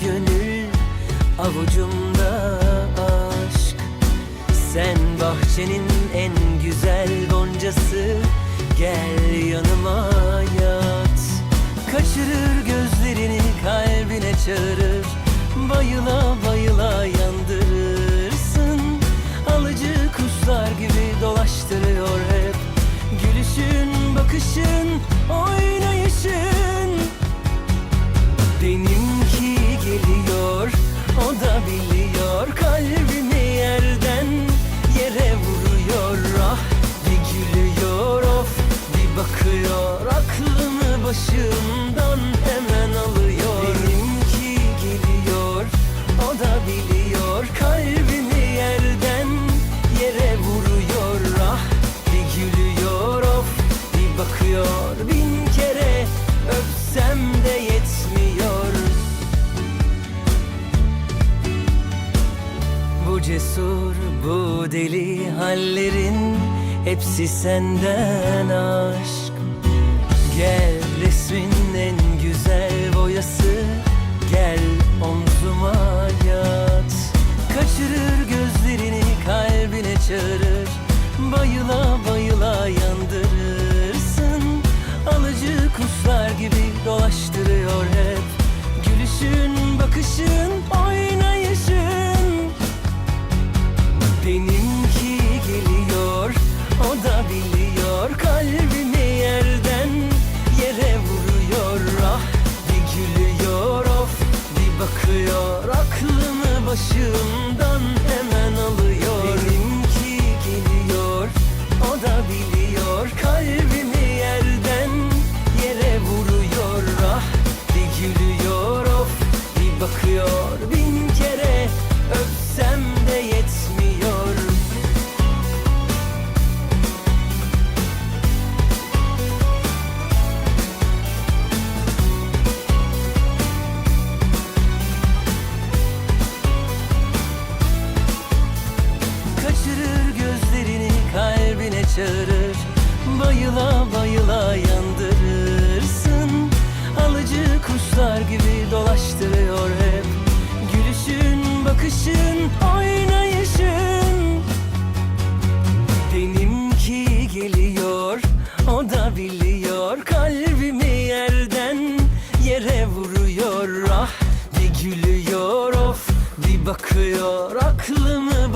gönül avucumda aşk. Sen bahçenin en güzel goncası Gel yanıma yat. Kaçırır gözlerini kalbine çağırır Bayıla bayıla deli hallerin Hepsi senden aşk. Gel You.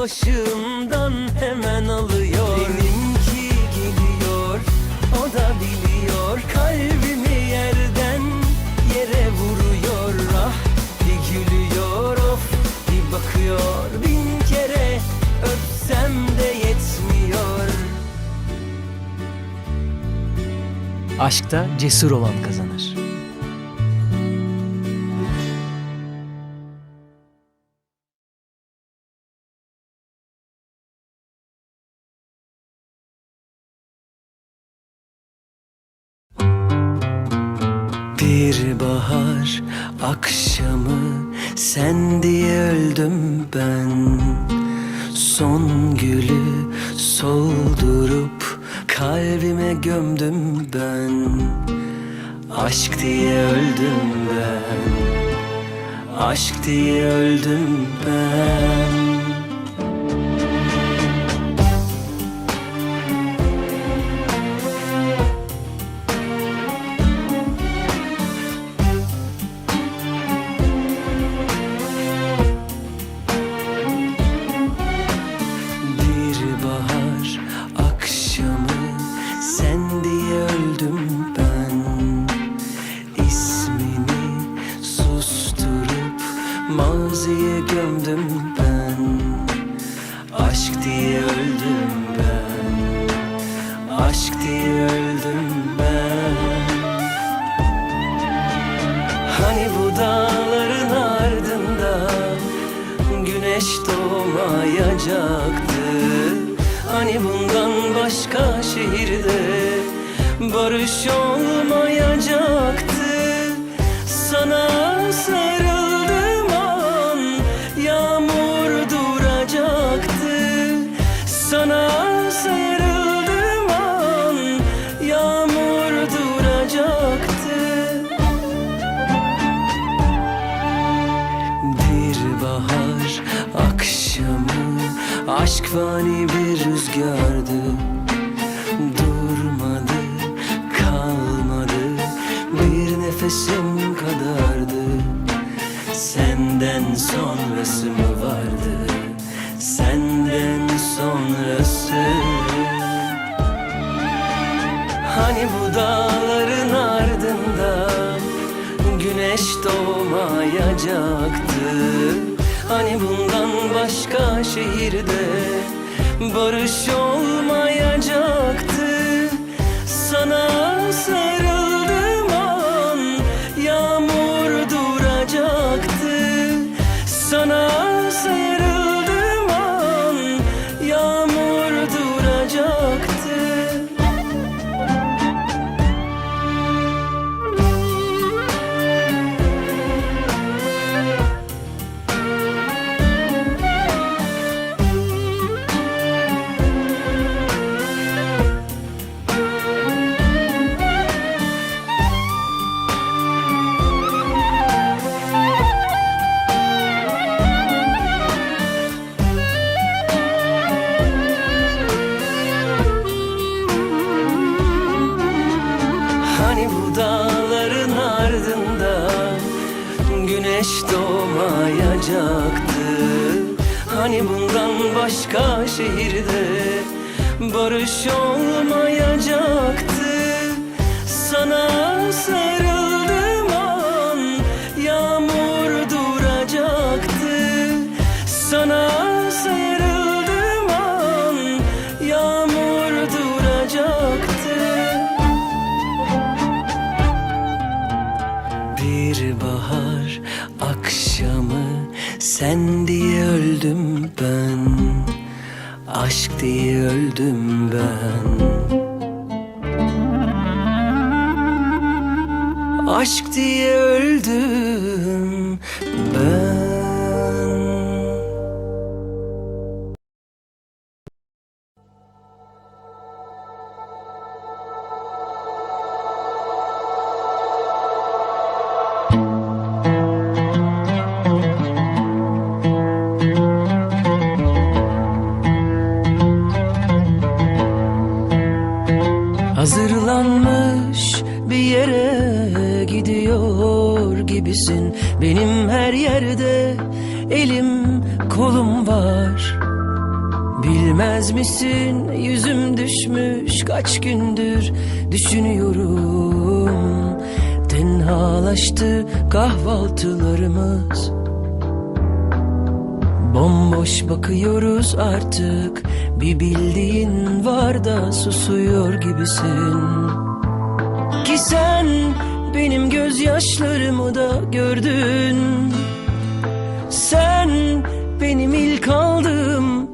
Başımdan hemen alıyor. Benimki geliyor, o da biliyor. Kalbimi yerden yere vuruyor. Ah bir gülüyor of, bir bakıyor. Bin kere öpsem de yetmiyor. Aşkta cesur olan kazanır. Bir bahar akşamı sen diye öldüm ben. Son gülü soldurup kalbime gömdüm ben. Aşk diye öldüm ben. Aşk diye öldüm ben Aşk diye öldüm ben. Hani bu dağların ardında Güneş doğmayacaktı? Hani bundan başka şehirde Barış olmayacaktı Aşk fani bir rüzgardı. Durmadı, kalmadı. Bir nefesim kadardı. Senden sonrası mı vardı? Senden sonrası. Hani bu dağların ardından Güneş doğmayacaktı? Hani başka şehirde Barış olmayacaktı Bundan başka şehirde Barış olmayacaktı. Sana sarıldığım an Yağmur duracaktı. Sana sarıldığım an Yağmur duracaktı. Bir bahar akşamı sen öldüm ben. Aşk diye öldüm ben Bilmez misin yüzüm düşmüş kaç gündür düşünüyorum. Tenhalaştı kahvaltılarımız. Bomboş bakıyoruz artık Bir bildiğin var da susuyor gibisin. Ki sen benim gözyaşlarımı da gördün. Sen benim ilk aldığım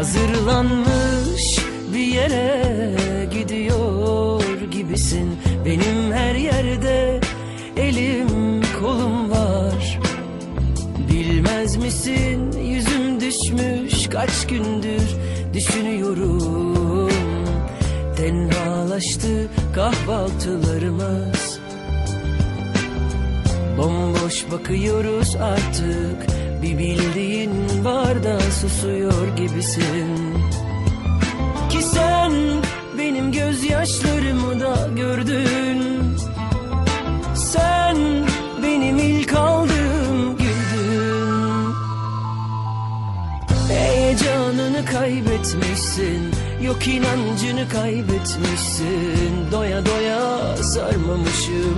Hazırlanmış bir yere gidiyor gibisin. Benim her yerde elim kolum var. Bilmez misin yüzüm düşmüş kaç gündür? Düşünüyorum Tenhalaştı kahvaltılarımız. Bomboş bakıyoruz artık Bir bildiğin var da susuyor gibisin. Ki sen benim gözyaşlarımı da gördün. Sen benim ilk aldığım güldün. Heyecanını kaybetmişsin Yok inancını kaybetmişsin. Doya doya sarmamışım